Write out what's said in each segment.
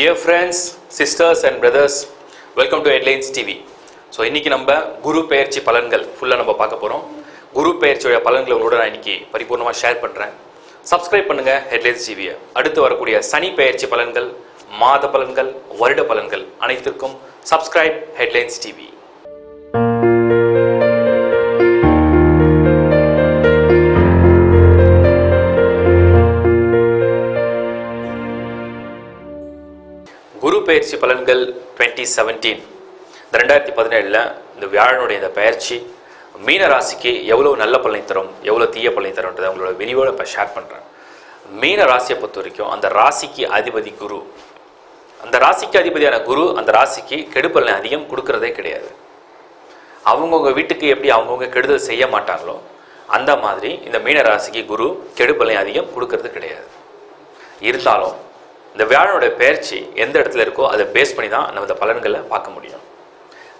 Dear friends sisters and brothers welcome to headlines TV so இன்னைக்கு நம்ம குரு பெயர்ச்சி பலன்கள் ஃபுல்லாக நம்ம பார்க்க போகிறோம் குரு பெயர்ச்சியோட பலன்களை உங்களோட நான் இன்னைக்கு பரிபூர்ணமாக ஷேர் பண்ணுறேன் சப்ஸ்கிரைப் பண்ணுங்க ஹெட்லைன்ஸ் டிவியை அடுத்து வரக்கூடிய சனி பெயர்ச்சி பலன்கள் மாத பலன்கள் வருட பலன்கள் அனைத்திற்கும் சப்ஸ்கிரைப் ஹெட்லைன்ஸ் டிவி பயிற்சி பலன்கள் டுவெண்ட்டி செவன்டீன் இந்த ரெண்டாயிரத்தி பதினேழில் இந்த வியாழனுடைய இந்த பயிற்சி மீன ராசிக்கு எவ்வளோ நல்ல பலனை தரும் எவ்வளோ தீய பலனை தரும்ன்றதை அவங்களோட விரிவோடு இப்போ ஷேர் பண்ணுறேன் மீன ராசியை பொறுத்த வரைக்கும் அந்த ராசிக்கு அதிபதி குரு. அந்த ராசிக்கு அதிபதியான குரு அந்த ராசிக்கு கெடுப்பலனை அதிகம் கொடுக்கறதே கிடையாது. அவங்கவுங்க வீட்டுக்கு எப்படி அவங்கவுங்க கெடுதல் செய்ய மாட்டாங்களோ அந்த மாதிரி இந்த மீன ராசிக்கு குரு கெடுப்பலனை அதிகம் கொடுக்கறது கிடையாது. இருந்தாலும் இந்த வியாழனுடைய பயிற்சி எந்த இடத்துல இருக்கோ அதை பேஸ் பண்ணி தான் நம்ம இந்த பலன்களை பார்க்க முடியும்.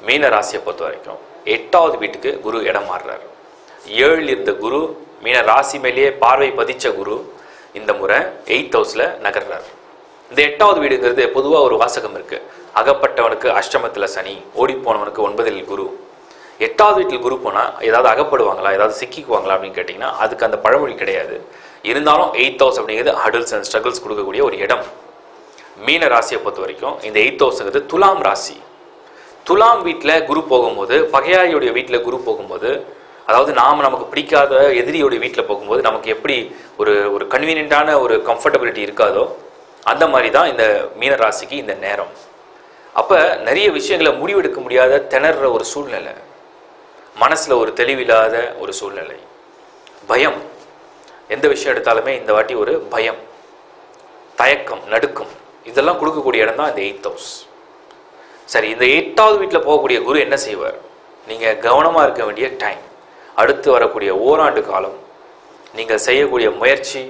மீன ராசியை பொறுத்த வரைக்கும் எட்டாவது வீட்டுக்கு குரு இடம் மாறுறாரு. ஏழில் இருந்த குரு மீன ராசி மேலேயே பார்வை பதிச்ச குரு இந்த முறை எயித் ஹவுஸில் நகர்றாரு. இந்த எட்டாவது வீடுங்கிறது பொதுவாக ஒரு வாசகம் இருக்குது அகப்பட்டவனுக்கு அஷ்டமத்தில் சனி ஓடிப்போனவனுக்கு ஒன்பதில் குரு. எட்டாவது வீட்டில் குரு போனால் ஏதாவது அகப்படுவாங்களா? ஏதாவது சிக்கிக்குவாங்களா அப்படின்னு கேட்டிங்கன்னா அதுக்கு அந்த பழமொழி கிடையாது. இருந்தாலும் எயித் ஹவுஸ் அப்படிங்கிறது ஹடில்ஸ் அண்ட் ஸ்ட்ரகிள்ஸ் கொடுக்கக்கூடிய ஒரு இடம். மீன ராசியை பொறுத்த வரைக்கும் இந்த எயித் ஹவுஸுங்கிறது துலாம் ராசி. துலாம் வீட்டில் குரு போகும்போது பகையாளியுடைய வீட்டில் குரு போகும்போது அதாவது நாம் நமக்கு பிடிக்காத எதிரியோடைய வீட்டில் போகும்போது நமக்கு எப்படி ஒரு ஒரு கன்வீனியண்ட்டான ஒரு கம்ஃபர்டபிலிட்டி இருக்காதோ அந்த மாதிரி தான் இந்த மீன ராசிக்கு இந்த நேரம். அப்போ நிறைய விஷயங்களை முடிவெடுக்க முடியாத திணற ஒரு சூழ்நிலை. மனசில் ஒரு தெளிவில்லாத ஒரு சூழ்நிலை. பயம். எந்த விஷயம் எடுத்தாலுமே இந்த வாட்டி ஒரு பயம் தயக்கம் நடுக்கம் இதெல்லாம் கொடுக்கக்கூடிய இடம் தான் இந்த எயித் ஹவுஸ் சரி இந்த எயிட்டாவது வீட்டில் போகக்கூடிய குரு என்ன செய்வார்? நீங்கள் கவனமாக இருக்க வேண்டிய டைம் அடுத்து வரக்கூடிய ஓராண்டு காலம் நீங்கள் செய்யக்கூடிய முயற்சி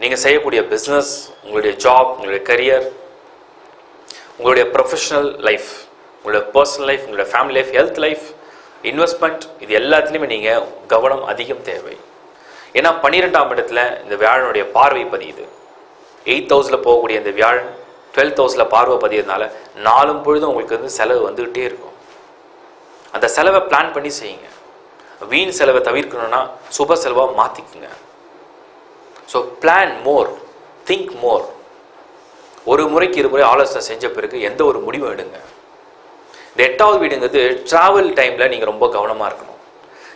நீங்கள் செய்யக்கூடிய பிஸ்னஸ் உங்களுடைய ஜாப் உங்களுடைய கரியர் உங்களுடைய ப்ரொஃபஷனல் லைஃப் உங்களுடைய பர்சனல் லைஃப் உங்களுடைய family life health life investment இது எல்லாத்துலேயுமே நீங்கள் கவனம் அதிகம் தேவை. ஏன்னா பன்னிரெண்டாம் இடத்துல இந்த வியாழனுடைய பார்வை பதியுது. எயிட் ஹவுஸில் போகக்கூடிய இந்த வியாழன் டுவெல்த் ஹவுஸில் பார்வை பதியதுனால நாலும் பொழுதும் உங்களுக்கு வந்து செலவு வந்துக்கிட்டே இருக்கும். அந்த செலவை பிளான் பண்ணி செய்யுங்க. வீண் செலவை தவிர்க்கணும்னா சுப செலவாக மாற்றிக்குங்க so plan more think more ஒரு முறைக்கு இருமுறை ஆலோசனை செஞ்ச பிறகு எந்த ஒரு முடிவும் எடுங்க. இந்த எட்டாவது வீடுங்கிறது ட்ராவல் டைமில் நீங்கள் ரொம்ப கவனமாக இருக்கணும்.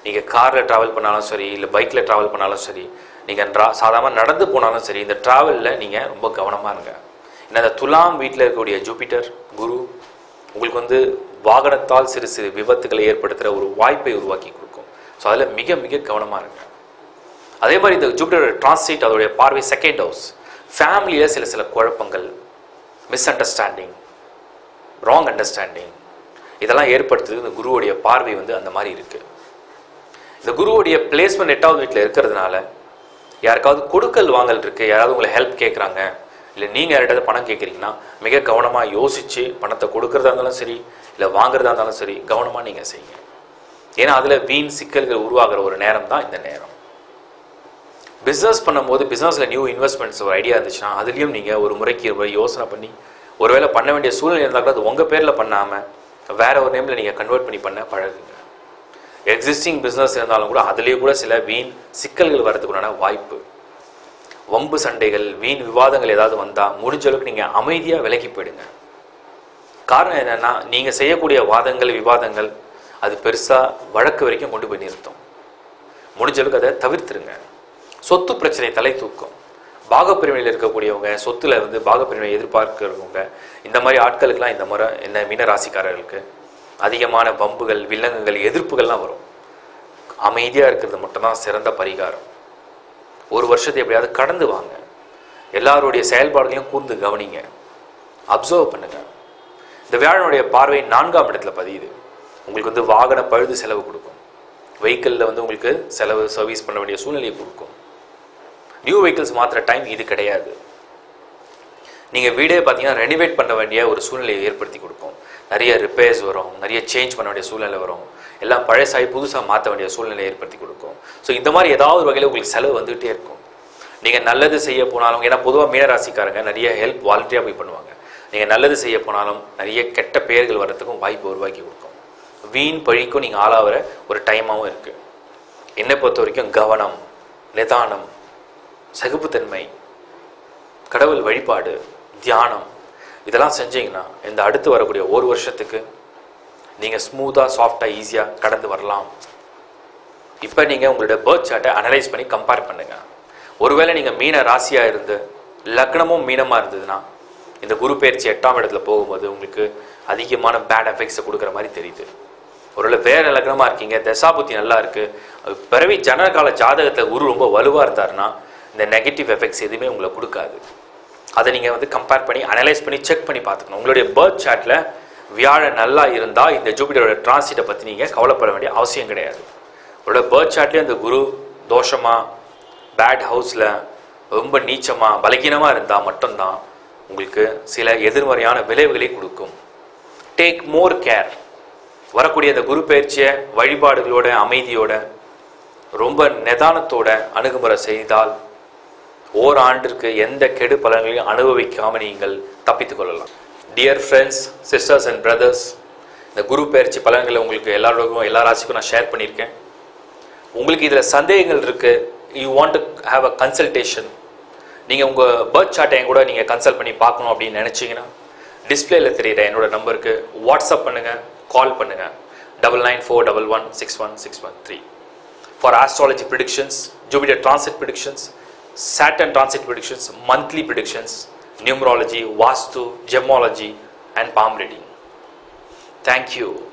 நீங்கள் காரில் ட்ராவல் பண்ணாலும் சரி இல்லை பைக்கில் ட்ராவல் பண்ணாலும் சரி நீங்கள் ட்ரா சாதாரண நடந்து போனாலும் சரி இந்த ட்ராவலில் நீங்கள் ரொம்ப கவனமாக இருங்க. ஏன்னா இந்த துலாம் வீட்டில் இருக்கக்கூடிய ஜூபிட்டர் குரு உங்களுக்கு வந்து வாகனத்தால் சிறு சிறு விபத்துகளை ஏற்படுத்துகிற ஒரு வாய்ப்பை உருவாக்கி கொடுக்கும். ஸோ அதில் மிக மிக கவனமாக இருங்க. அதே மாதிரி இந்த ஜூபிட்டர் டிரான்ஸ்லேட் அதோடைய பார்வை செகண்ட் ஹவுஸ் ஃபேமிலியில் சில சில குழப்பங்கள் மிஸ் அண்டர்ஸ்டாண்டிங் ராங் அண்டர்ஸ்டாண்டிங் இதெல்லாம் ஏற்படுத்துறது இந்த குருவுடைய பார்வை வந்து அந்த மாதிரி இருக்குது இந்த குருவுடைய பிளேஸ்மெண்ட் எட்டாவது வீட்டில் இருக்கிறதுனால யாருக்காவது கொடுக்கல் வாங்கல் இருக்குது யாராவது உங்களை ஹெல்ப் கேட்குறாங்க இல்லை நீங்கள் யார்கிட்ட பணம் கேட்குறீங்கன்னா மிக கவனமாக யோசித்து பணத்தை கொடுக்கறதா இருந்தாலும் சரி இல்லை வாங்குறதா இருந்தாலும் சரி கவனமாக நீங்கள் செய்யுங்க. ஏன்னா அதில் வீண் சிக்கல்கள் உருவாகிற ஒரு நேரம் தான் இந்த நேரம். பிஸ்னஸ் பண்ணும்போது பிஸ்னஸில் நியூ இன்வெஸ்ட்மெண்ட்ஸ் ஒரு ஐடியா இருந்துச்சுன்னா அதுலேயும் நீங்கள் ஒரு முறைக்கு ஒரு யோசனை பண்ணி ஒருவேளை பண்ண வேண்டிய சூழ்நிலை இருந்தால் கூட அது உங்கள் பேரில் பண்ணாமல் வேற ஒரு நேமில் நீங்கள் கன்வெர்ட் பண்ணி பண்ண பழகுங்க. எக்ஸிஸ்டிங் பிஸ்னஸ் இருந்தாலும் கூட அதுலேயே கூட சில வீண் சிக்கல்கள் வரதுக்குண்டான வாய்ப்பு. வம்பு சண்டைகள் வீண் விவாதங்கள் ஏதாவது வந்தால் முடிஞ்ச அளவுக்கு நீங்கள் அமைதியாக விலகி போயிடுங்க. காரணம் என்னென்னா நீங்கள் செய்யக்கூடிய வாதங்கள் விவாதங்கள் அது பெருசாக வழக்கு வரைக்கும் கொண்டு போய் நிறுத்தும். முடிஞ்ச அளவுக்கு அதை தவிர்த்துருங்க. சொத்து பிரச்சனை தலை தூக்கும். பாகப்பிரிவினையில் இருக்கக்கூடியவங்க சொத்துல இருந்து பாகப்பிரிவினை எதிர்பார்க்கிறவங்க இந்த மாதிரி ஆட்களுக்கெல்லாம் இந்த முறை என்ன மீன ராசிக்காரர்களுக்கு அதிகமான வம்புகள் வில்லங்குகள் எதிர்ப்புகள்லாம் வரும். அமைதியாக இருக்கிறது மட்டும்தான் சிறந்த பரிகாரம். ஒரு வருஷத்தை எப்படியாவது கடந்து வாங்க. எல்லாருடைய செயல்பாடுகளையும் கூர்ந்து கவனிங்க. அப்சர்வ் பண்ணுங்க. இந்த வியாழனுடைய பார்வை நான்காம் இடத்துல பதியுது. உங்களுக்கு வந்து வாகன பழுது செலவு கொடுக்கும். வெஹிக்கிளில் வந்து உங்களுக்கு செலவு சர்வீஸ் பண்ண வேண்டிய சூழ்நிலையை கொடுக்கும். நியூ வெஹிக்கிள்ஸ் மாத்திர டைம் இது கிடையாது. நீங்கள் வீடே பார்த்தீங்கன்னா ரெனிவேட் பண்ண வேண்டிய ஒரு சூழ்நிலையை ஏற்படுத்தி கொடுக்கும். நிறைய ரிப்பேர்ஸ் வரும் நிறைய சேஞ்ச் பண்ண வேண்டிய சூழ்நிலை வரும். எல்லாம் பழசாகி புதுசாக மாற்ற வேண்டிய சூழ்நிலையை ஏற்படுத்தி கொடுக்கும். ஸோ இந்த மாதிரி ஏதாவது ஒரு வகையில் உங்களுக்கு செலவு வந்துகிட்டே இருக்கும். நீங்கள் நல்லது செய்ய போனாலும் ஏன்னா பொதுவாக மீனராசிக்காரங்க நிறைய ஹெல்ப் வாலண்டியாக போய் பண்ணுவாங்க. நீங்கள் நல்லது செய்ய போனாலும் நிறைய கெட்ட பெயர்கள் வர்றதுக்கும் வாய்ப்பு உருவாக்கி கொடுக்கும். வீண் பழிக்கும் நீங்கள் ஆளாகிற ஒரு டைமாகவும் இருக்குது என்னை பொறுத்த வரைக்கும் கவனம் நிதானம் சகிப்புத்தன்மை கடவுள் வழிபாடு தியானம். இதெல்லாம் செஞ்சீங்கன்னா இந்த அடுத்து வரக்கூடிய ஒரு வருஷத்துக்கு நீங்கள் ஸ்மூத்தாக சாஃப்டாக ஈஸியாக கடந்து வரலாம். இப்போ நீங்கள் உங்களுடைய பேர்த் சார்ட்டை அனலைஸ் பண்ணி கம்பேர் பண்ணுங்கள் ஒருவேளை நீங்கள் மீன ராசியாக இருந்து லக்னமும் மீனமாக இருந்ததுன்னா இந்த குரு பயிற்சி எட்டாம் இடத்துல போகும்போது உங்களுக்கு அதிகமான பேட் எஃபெக்ட்ஸை கொடுக்குற மாதிரி தெரியுது. ஒருவேளை வேறு லக்னமாக இருக்கீங்க தசாபுத்தி நல்லா இருக்குது பிறவி ஜனகால ஜாதகத்தில் குரு ரொம்ப வலுவாக இருந்தாருன்னா இந்த நெகட்டிவ் எஃபெக்ட்ஸ் எதுவுமே உங்களை கொடுக்காது. அதை நீங்கள் வந்து கம்பேர் பண்ணி அனலைஸ் பண்ணி செக் பண்ணி பார்த்துக்கணும். உங்களுடைய பேர்த் சார்ட்டில் வியாழன் நல்லா இருந்தால் இந்த ஜூபிட்டரோட டிரான்சிட்டை பற்றி நீங்கள் கவலைப்பட வேண்டிய அவசியம் கிடையாது. உங்களோட பேர்த் சார்ட்லேயே அந்த குரு தோஷமாக பேட் ஹவுஸில் ரொம்ப நீச்சமாக பலகீனமாக இருந்தால் மட்டும்தான் உங்களுக்கு சில எதிர்மறையான விளைவுகளை கொடுக்கும். டேக் மோர் கேர் வரக்கூடிய அந்த குரு பயிற்சியை வழிபாடுகளோட அமைதியோட ரொம்ப நிதானத்தோட அணுகுமுறை செய்தால் ஓராண்டிற்கு எந்த கெடு பலன்களையும் அனுபவிக்காமல் நீங்கள் தப்பித்துக் கொள்ளலாம். Dear friends sisters and brothers இந்த குரு பயிற்சி பலன்களை உங்களுக்கு எல்லாருக்கும் எல்லா ராசிக்கும் நான் ஷேர் பண்ணியிருக்கேன். உங்களுக்கு இதில் சந்தேகங்கள் இருக்குது you want to have a consultation நீங்கள் உங்கள் பர்த் சார்ட்டை கூட நீங்கள் கன்சல்ட் பண்ணி பார்க்கணும் அப்படின்னு நினச்சிங்கன்னா டிஸ்பிளேல தெரியுற என்னோட நம்பருக்கு வாட்ஸ்அப் பண்ணுங்கள் கால் பண்ணுங்கள் double nine four double one six one six one three for astrology predictions Jupiter transit predictions saturn transit predictions monthly predictions numerology vastu gemology and palm reading. Thank you